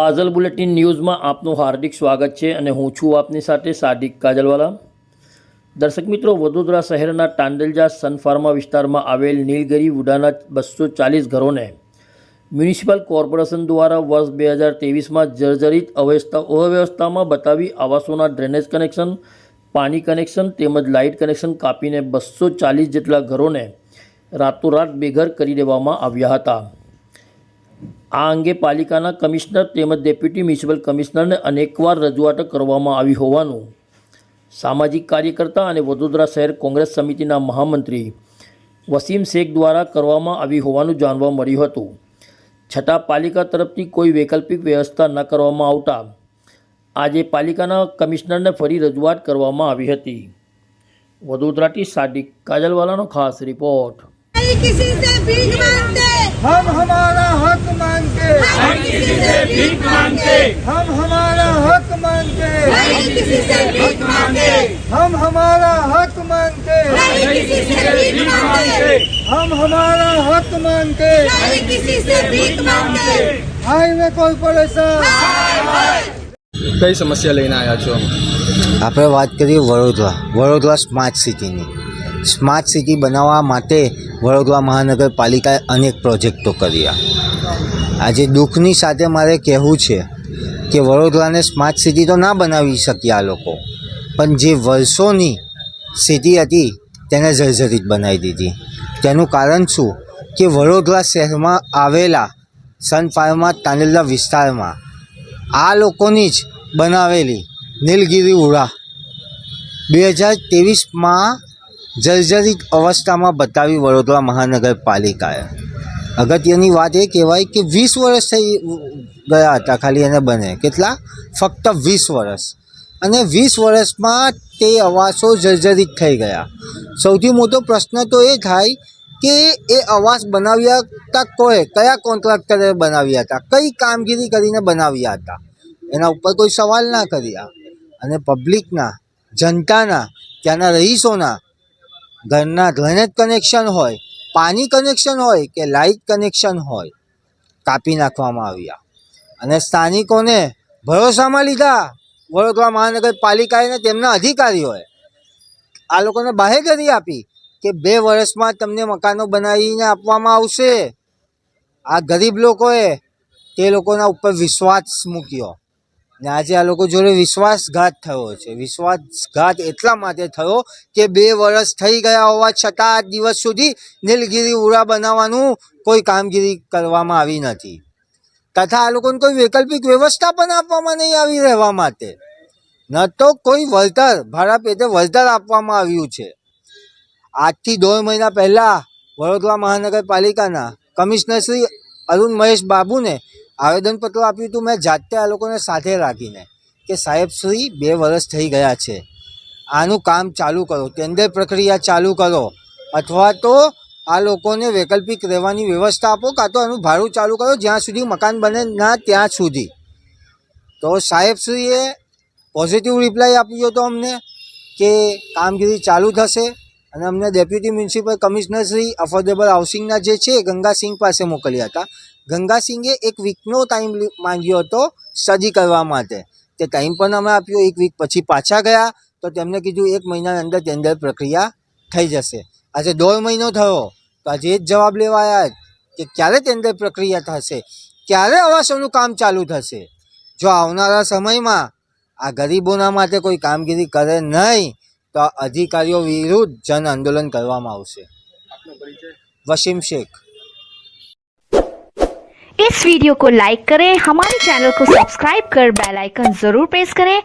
કાજલ bulletin ન્યૂઝમાં આપનું હાર્દિક સ્વાગત છે અને હું છું આપની સાથે સાદિક કાજલવાલા. દર્શક મિત્રો, વડોદરા શહેરના ટાંડલજા સન ફાર્મા વિસ્તારમાં આવેલ નીલગિરી વુડાના બસો ચાલીસ ઘરોને મ્યુનિસિપલ કોર્પોરેશન દ્વારા વર્ષ બે હજાર ત્રેવીસમાં જર્જરિત અવ્યવસ્થા અવ્યવસ્થામાં બતાવી આવાસોના ડ્રેનેજ કનેક્શન, પાણી કનેક્શન તેમજ લાઇટ કનેક્શન કાપીને બસો ચાલીસ જેટલા ઘરોને રાતોરાત બેઘર કરી દેવામાં આવ્યા હતા. આ અંગે પાલિકાના કમિશનર તેમજ ડેપ્યુટી મ્યુનિસિપલ કમિશનરને અનેકવાર રજૂઆત કરવામાં આવી હોવાનું સામાજિક કાર્યકર્તા અને વડોદરા શહેર કોંગ્રેસ સમિતિના મહામંત્રી વસીમ શેખ દ્વારા કરવામાં આવી હોવાનું જાણવા મળ્યું હતું. છતાં પાલિકા તરફથી કોઈ વૈકલ્પિક વ્યવસ્થા ન કરવામાં આવતા આજે પાલિકાના કમિશનરને ફરી રજૂઆત કરવામાં આવી હતી. વડોદરાથી સાદિક કાજલવાલાનો ખાસ રિપોર્ટ. भीख मांगते हम हमारा हक मांगते हम किसी से भीख मांगते हम हमारा हक मांगते नहीं किसी से भीख मांगते हम हमारा हक मांगते नहीं किसी से भीख मांगते हम हमारा हक मांगते नहीं किसी से भीख मांगते हाईवे कॉर्पोरेशन કઈ સમસ્યા લઈને આવ્યા છો આપણે વાત કરીએ વડોદરા વડોદરા સ્માર્ટ સિટીની સ્માર્ટ સિટી બનાવવા માટે વડોદરા મહાનગરપાલિકાએ અનેક પ્રોજેક્ટો કર્યા. આજે દુઃખની સાથે મારે કહેવું છે કે વડોદરાને સ્માર્ટ સિટી તો ના બનાવી શક્યા લોકો, પણ જે વર્ષોની સિટી હતી તેને જર્જરિત બનાવી દીધી. તેનું કારણ શું? કે વડોદરા શહેરમાં આવેલા સન ફાર્મા તાંડેલા વિસ્તારમાં આ લોકોની જ બનાવેલી નીલગિરી ઉડા બે હજાર ત્રેવીસમાં જર્જરિત અવસ્થામાં બતાવી વડોદરા મહાનગરપાલિકાએ. અગત્યની વાત એ કહેવાય કે વીસ વર્ષ થઈ ગયા હતા ખાલી એને બને. કેટલા? ફક્ત વીસ વર્ષ. અને વીસ વર્ષમાં તે અવાસો જર્જરિત થઈ ગયા. સૌથી મોટો પ્રશ્ન તો એ થાય કે એ અવાસ બનાવ્યા હતા કોઈ કયા કોન્ટ્રાક્ટરે બનાવ્યા હતા? કઈ કામગીરી કરીને બનાવ્યા હતા? એના ઉપર કોઈ સવાલ ના કર્યા. અને પબ્લિકના જનતાના, ત્યાંના રહીશોના ઘરના ડ્રેનેજ કનેક્શન હોય, પાણી કનેક્શન હોય કે લાઇટ કનેક્શન હોય, કાપી નાખવામાં આવ્યા. અને સ્થાનિકોને ભરોસામાં લીધા, વડોદરા મહાનગરપાલિકાએ તેમના અધિકારીઓએ આ લોકોને બાહેધરી આપી કે બે વર્ષમાં તમને મકાનો બનાવીને આપવામાં આવશે. આ ગરીબ લોકોએ તે લોકોના ઉપર વિશ્વાસ મૂક્યો. ને આજે આ લોકો જોડે વિશ્વાસઘાત થયો છે. વિશ્વાસઘાત એટલા માટે થયો કે બે વર્ષ થઈ ગયા હોવા છતાં આ દિવસ સુધી નીલગિરી ઉડા બનાવવાનું કોઈ કામગીરી કરવામાં આવી નથી. તથા આ લોકોને કોઈ વૈકલ્પિક વ્યવસ્થા પણ આપવામાં નહીં આવી રહેવા માટે. ન તો કોઈ વળતર, ભાડા પેટે વળતર આપવામાં આવ્યું છે. આજથી દોઢ મહિના પહેલાં વડોદરા મહાનગરપાલિકાના કમિશનર શ્રી અરુણ મહેશ બાબુને આવેદનપત્ર આપ્યું હતું, મેં જાતે આ લોકોને સાથે રાખીને કે સાહેબ શ્રી, બે વર્ષ થઈ ગયા છે. આનું કામ ચાલુ કરો, ટેન્ડર પ્રક્રિયા ચાલુ કરો, અથવા તો આ લોકોને વૈકલ્પિક રહેવાની વ્યવસ્થા આપો, કાં તો આનું ભાડું ચાલુ કરો, જ્યાં સુધી મકાન બને ના ત્યાં સુધી. તો સાહેબશ્રીએ પોઝિટિવ રિપ્લાય આપ્યો હતો અમને કે કામગીરી ચાલુ થશે. અને અમને deputy municipal commissioner Shri affordable હાઉસિંગના જે છે, ગંગાસિંહ પાસે મોકલ્યા હતા. ગંગાસિંહે એક વીકનો ટાઈમ માંગ્યો હતો સ્ટડી કરવા માટે. તે ટાઈમ પણ અમે આપ્યો, એક વીક પછી પાછા ગયા, તો તેમને કીધું, એક મહિનાની અંદર ટેન્ડર પ્રક્રિયા થઈ જશે. આજે દોઢ મહિનો થયો, તો આજે જ જવાબ લેવા આવ્યા કે ક્યારે ટેન્ડર પ્રક્રિયા થશે? ક્યારે આવાસોનું કામ ચાલુ થશે? જો આવનારા સમયમાં આ ગરીબોના માટે કોઈ કામગીરી કરે નહીં તો આ અધિકારીઓ વિરુદ્ધ જન આંદોલન કરવામાં આવશે વસીમ શેખ इस वीडियो को लाइक करें हमारे चैनल को सब्सक्राइब कर बेल आइकन जरूर प्रेस करें